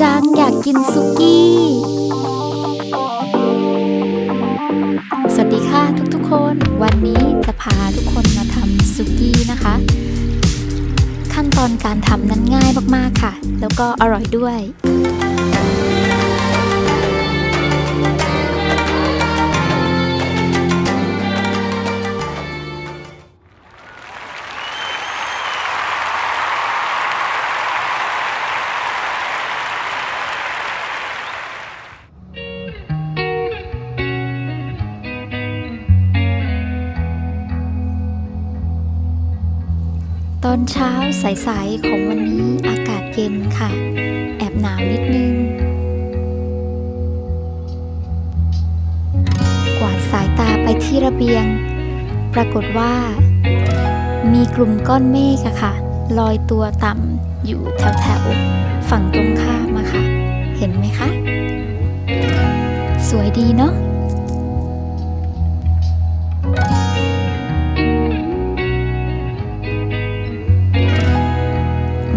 จังอยากกินซุกี้ สวัสดีค่ะทุกๆคน วันนี้จะพาทุกคนมาทำซุกี้นะคะ ขั้นตอนการทำนั้นง่ายมากๆค่ะ แล้วก็อร่อยด้วย ตอนเช้าสายๆของวันนี้อากาศเย็นค่ะ แอบหนาวนิดนึง กวาดสายตาไปที่ระเบียง ปรากฏว่า มีกลุ่มก้อนเมฆอะค่ะ ลอยตัวต่ำอยู่แถวๆฝั่งตรงข้ามอะค่ะ เห็นไหมคะ สวยดีเนาะ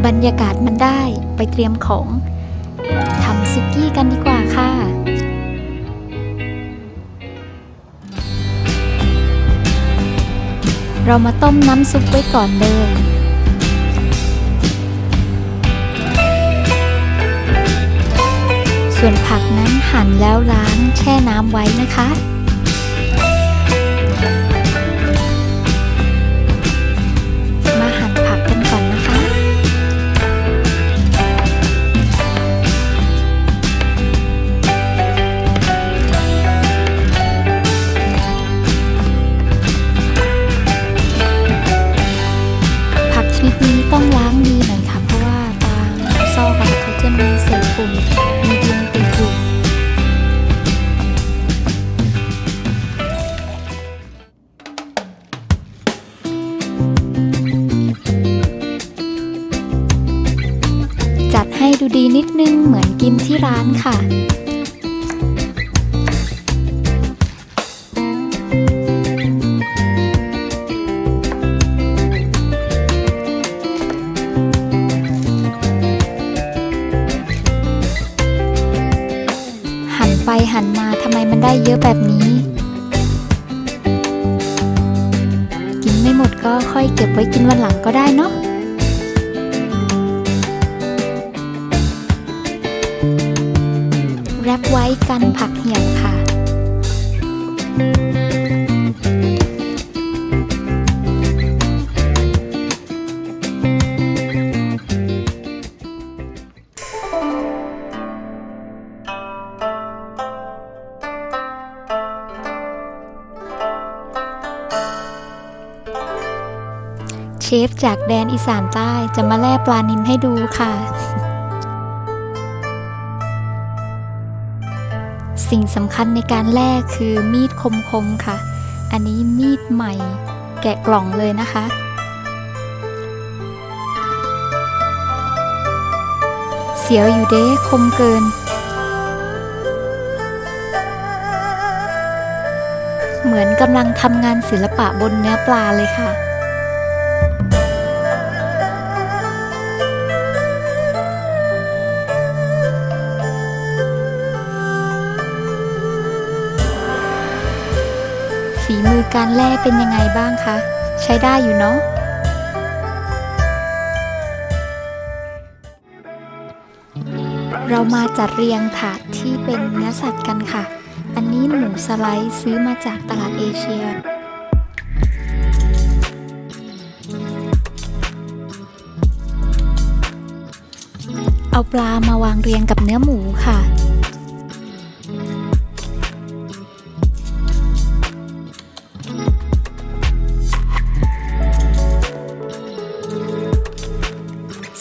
รรยากาศมันได้ไปเตรียมของทำซุกี้กันดีกว่าค่ะเรามาต้มน้ำซุปไว้ก่อนเลย ส่วนผักนั้นหั่นแล้วล้างแช่น้ำไว้นะคะ เหมือนกินที่ร้านค่ะหันไปหันมาทำไมมันได้เยอะแบบนี้ กินไม่หมดก็ค่อยเก็บไว้กินวันหลังก็ได้เนาะ ไว้กันผักเหี่ยวค่ะ เชฟจากแดนอีสานใต้จะมาแล่ปลานิลให้ดูค่ะ สิ่งสำคัญในการแล่คือมีดคมๆค่ะ อันนี้มีดใหม่ แกะกล่องเลยนะคะ เสียวอยู่เด้คมเกิน เหมือนกำลังทำงานศิลปะบนเนื้อปลาเลยค่ะ การแล่เป็นยังไงบ้างคะ ใช้ได้อยู่เนาะเรามาจัดเรียงถาดที่เป็นเนื้อสัตว์กันค่ะ อันนี้หมูสไลด์ซื้อมาจากตลาดเอเชีย เอาปลามาวางเรียงกับเนื้อหมูค่ะ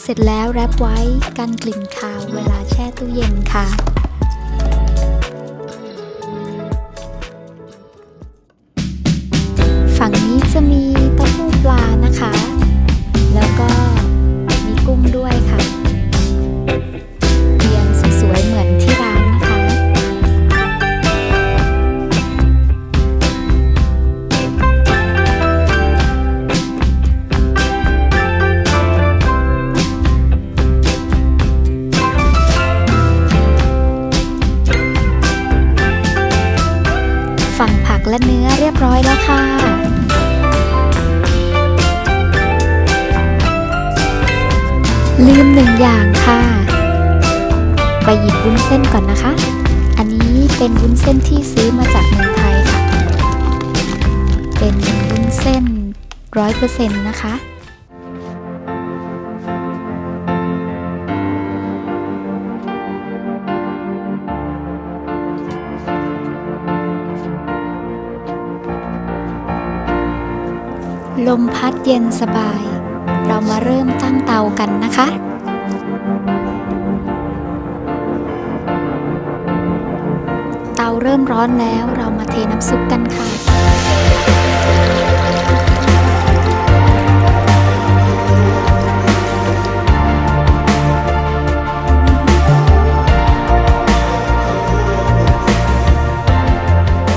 เสร็จแล้วแรปไว้กันกลิ่นคาวเวลาแช่ตู้เย็นค่ะ และเนื้อเรียบร้อยแล้วค่ะ ลืมหนึ่งอย่างค่ะ ไปหยิบวุ้นเส้นก่อนนะคะ อันนี้เป็นวุ้นเส้นที่ซื้อมาจากเมืองไทยค่ะ เป็นวุ้นเส้นร้อยเปอร์เซ็นต์นะคะ ลมพัดเย็นสบาย เรามาเริ่มตั้งเตากันนะคะ เตาเริ่มร้อนแล้วเรามาเทน้ำซุปกันค่ะ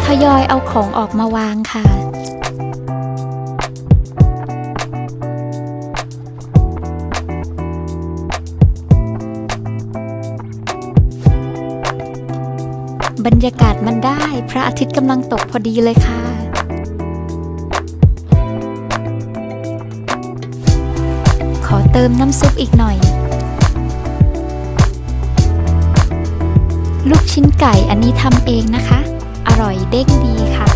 ทยอยเอาของออกมาวางค่ะ บรรยากาศมันได้ พระอาทิตย์กำลังตกพอดีเลยค่ะ ขอเติมน้ำซุปอีกหน่อย ลูกชิ้นไก่อันนี้ทำเองนะคะ อร่อยเด้งดีค่ะ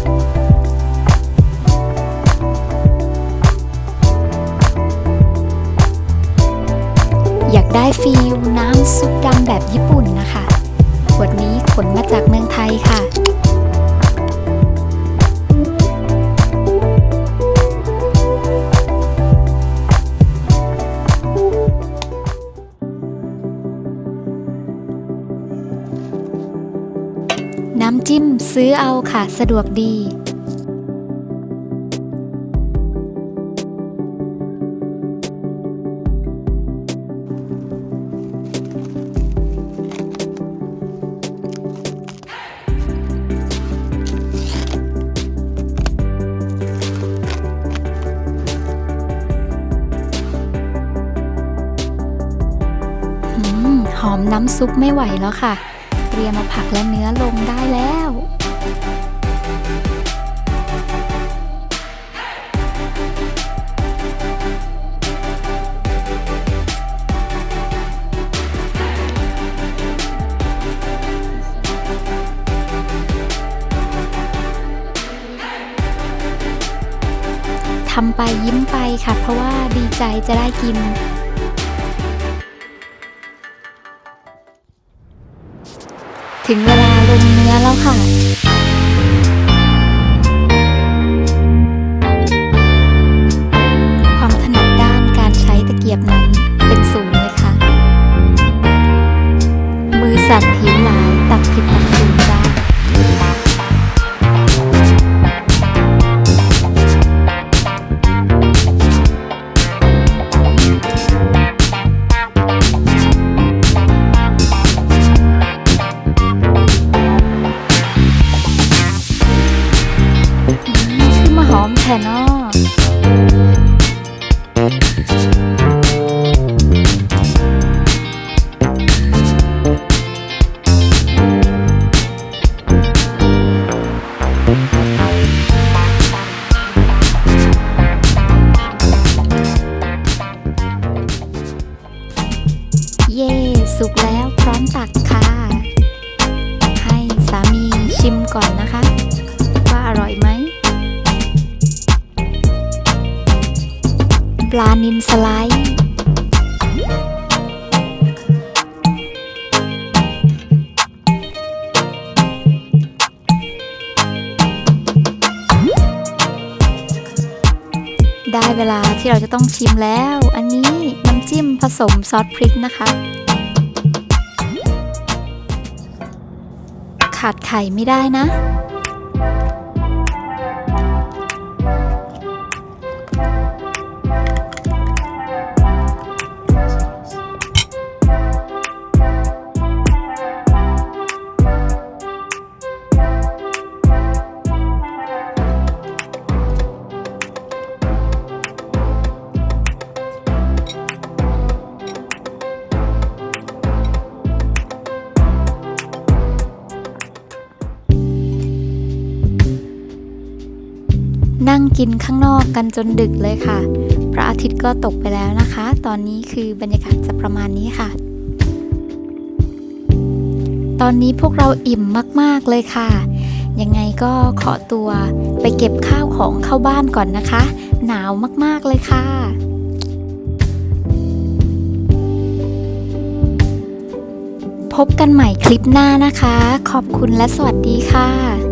อยากได้ฟิลน้ำซุปดำแบบญี่ปุ่นนะคะ ขวดนี้ขนมาจากเมืองไทยค่ะน้ำจิ้มซื้อเอาค่ะ สะดวกดี น้ำซุปไม่ไหวแล้วค่ะ เตรียมมาผักและเนื้อลงได้แล้วทำไปยิ้มไปค่ะ เพราะว่าดีใจจะได้กิน ถึงเวลาลงเนื้อแล้วค่ะความถนัดด้านการใช้ตะเกียบนั้นเป็นศูนย์เลยค่ะ มือสั่นหิวหล ก่อนนะคะ ว่าอร่อยไหมปลานินสไลด์ได้เวลาที่เราจะต้องชิมแล้ว อันนี้น้ำจิ้มผสมซอสพริกนะคะ ขาดไข่ไม่ได้นะ นั่งกินข้างนอกกันจนดึกเลยค่ะ พระอาทิตย์ก็ตกไปแล้วนะคะ ตอนนี้คือบรรยากาศจะประมาณนี้ค่ะ ตอนนี้พวกเราอิ่มมากๆเลยค่ะ ยังไงก็ขอตัวไปเก็บข้าวของเข้าบ้านก่อนนะคะ หนาวมากๆเลยค่ะพบกันใหม่คลิปหน้านะคะ ขอบคุณและสวัสดีค่ะ